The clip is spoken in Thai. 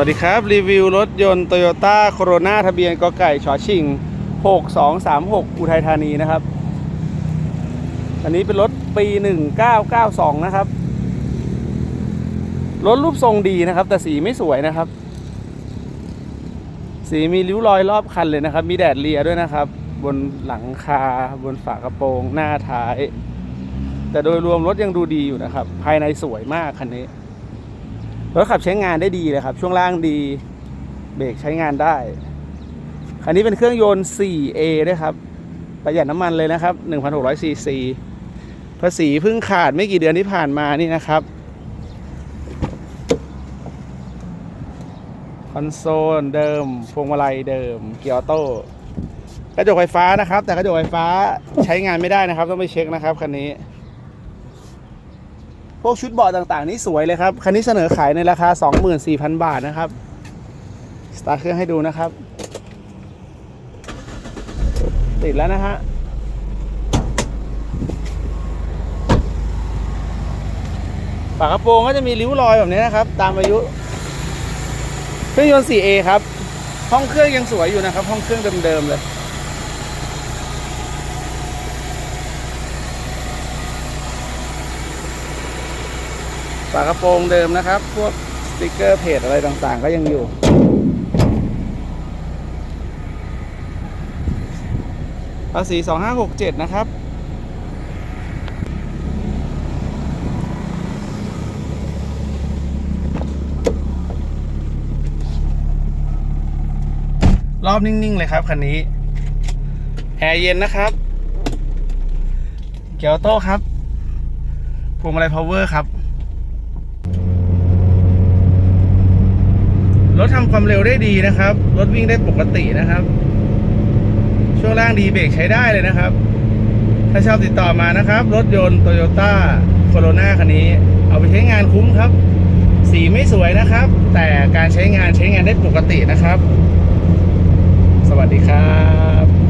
วัสดีครับ รีวิวรถยนต์ Toyota Corona ทะเบียนกไก่ชอชิง 6236 อุทัยธานีนะครับ อันนี้เป็นรถปี 1992 นะครับ รถรูปทรงดีนะครับ แต่สีไม่สวยนะครับ สีมีริ้วรอยรอบคันเลยนะครับ มีแดดเลียด้วยนะครับ บนหลังคา บนฝากระโปรง หน้าท้าย แต่โดยรวมรถยังดูดีอยู่นะครับ ภายในสวยมากคันนี้ รถขับใช้งานได้ดีเลยครับ ช่วงล่างดี เบรกใช้งานได้ คันนี้เป็นเครื่องยนต์ 4A ด้วยครับ ประหยัดน้ำมันเลยนะครับ 1,600ซีซีภาษีเพิ่งขาดไม่กี่เดือนที่ผ่านมานี่นะครับ คอนโซลเดิม พวงมาลัยเดิม เกียร์ออโต้กระจกไฟฟ้านะครับ แต่กระจกไฟฟ้าใช้งานไม่ได้นะครับ ต้องไปเช็คนะครับคันนี้ พวกชุดเบาะต่างๆ นี่สวยเลยครับ คันนี้เสนอขายในราคา 24,000 บาทนะครับสตาร์ทเครื่องให้ดูนะครับ ติดแล้วนะฮะฝากระโปรงก็จะมีริ้วรอยแบบนี้นะครับ ตามอายุ เครื่องยนต์ 4A ครับ ห้องเครื่องยังสวยอยู่นะครับ ห้องเครื่องเดิมๆเลย ฝากระโปรงเดิมนะครับ พวกสติกเกอร์เพจอะไรต่างๆ ก็ยังอยู่ ภาษี 2567 นะครับ รอบนิ่ง ๆ เลยครับ คันนี้ แอร์เย็นนะครับ เกียร์โต้ครับพวงมาลัยพาวเวอร์ครับ ถทำความเร็วได้ดีนะครับ รถวิ่งได้ปกตินะครับ ช่วงล่างดีเบรกใช้ได้เลยนะครับ ถ้าชอบติดต่อมานะครับ รถยนต์โตโยต้าโคโรนาคันนี้ เอาไปใช้งานคุ้มครับ สีไม่สวยนะครับ แต่การใช้งานใช้งานได้ปกตินะครับ สวัสดีครับ